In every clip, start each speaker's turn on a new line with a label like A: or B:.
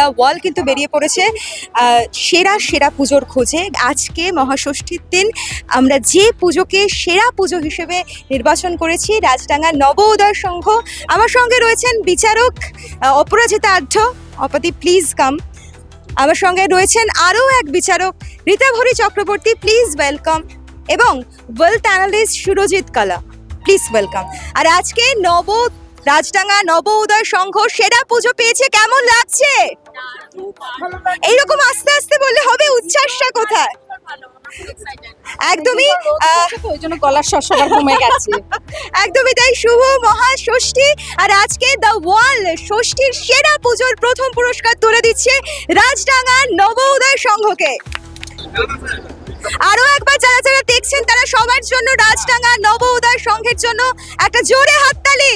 A: The ওয়াল কিন্তু বেরিয়ে পড়েছে। সেরা সেরা পুজোর খোঁজে। আজকে মহাষষ্ঠীর দিন আমরা যে পুজোকে সেরা পুজো হিসেবে নির্বাচন করেছি, রাজডাঙ্গা নব উদয় সংঘ। আমার সঙ্গে রয়েছেন বিচারক অপরাজিতা আঢ্য। অপাতি প্লিজ কাম আমার সঙ্গে রয়েছেন আরও এক বিচারক রীতাভরি চক্রবর্তী প্লিজ ওয়েলকাম এবং wealth analyst Surajit Kala please welcome আর আজকে নব, রাজডাঙ্গা নব উদয় সংঘ সেরা পুজো পেয়েছে, কেমন লাগছে? এইরকম আস্তে আস্তে বললে হবে উচ্ছ্বাসটা কোথায়? একদমই
B: ওই জন্য গলার স্বর কমে গেছে।
A: একদমই তাই শুভ মহা ষষ্ঠী আর আজকে দ্য ওয়াল ষষ্ঠীর সেরা পুজোর প্রথম পুরস্কার তুলে দিচ্ছে রাজডাঙ্গা নব উদয় সংঘকে। আরও একবার যারা যারা দেখছেন তারা সবার জন্য রাজডাঙ্গা নব উদয় সংঘের জন্য একটা জোরে হাততালি।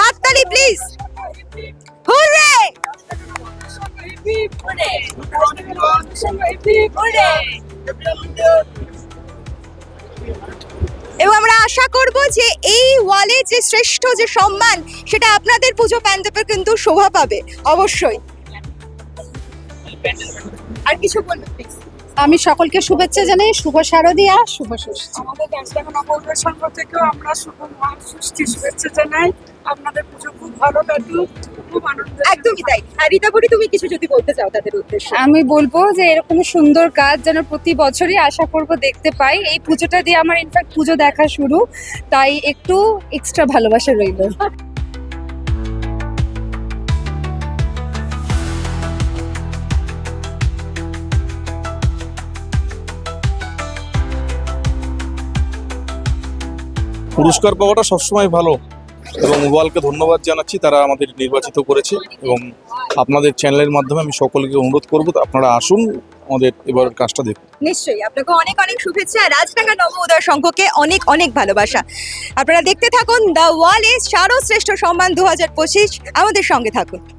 A: হাততালি প্লিজ এবং আমরা আশা করব যে এই ওয়ালে যে শ্রেষ্ঠ যে সম্মান, সেটা আপনাদের পুজো প্যান্ডেপে কিন্তু শোভা পাবে, অবশ্যই। আর কিছু বলবেন প্লিজ
B: আমি সকলকে শুভেচ্ছা জানাই শুভ শারদিয়া শুভ ষষ্ঠী।
C: আমাদের সংঘ থেকেও আমরা শুভ ষষ্ঠী শুভেচ্ছা জানাই। আপনাদের পুজো খুব ভালো কাটুক খুব আনন্দ
A: একদমই তাই। আর তুমি কিছু যদি বলতে চাও তাদের উদ্দেশ্যে?
B: আমি বলব যে এরকম সুন্দর কাজ যেন প্রতি বছরই আশা করব দেখতে পাই। এই পুজোটা দিয়ে আমার ইনফ্যাক্ট পুজো দেখা শুরু তাই একটু এক্সট্রা ভালোবাসা রইল।
D: পুরস্কার পাওয়াটা সবসময় ভালো এবং ওয়ালকে ধন্যবাদ জানাচ্ছি, তারা আমাদের নির্বাচিত করেছে এবং আপনাদের চ্যানেলের মাধ্যমে আমি সকলকে অনুরোধ করব আপনারা আসুন আমাদের এবার কাজটা দেখুন।
A: নিশ্চয়ই, আপনাকে অনেক অনেক শুভেচ্ছা। রাজডাঙ্গা নব উদয় সংঘকে অনেক অনেক ভালোবাসা। আপনারা দেখতে থাকুন দ্য ওয়ালে শ্রেষ্ঠ সম্মান দু হাজার পঁচিশ। আমাদের সঙ্গে থাকুন।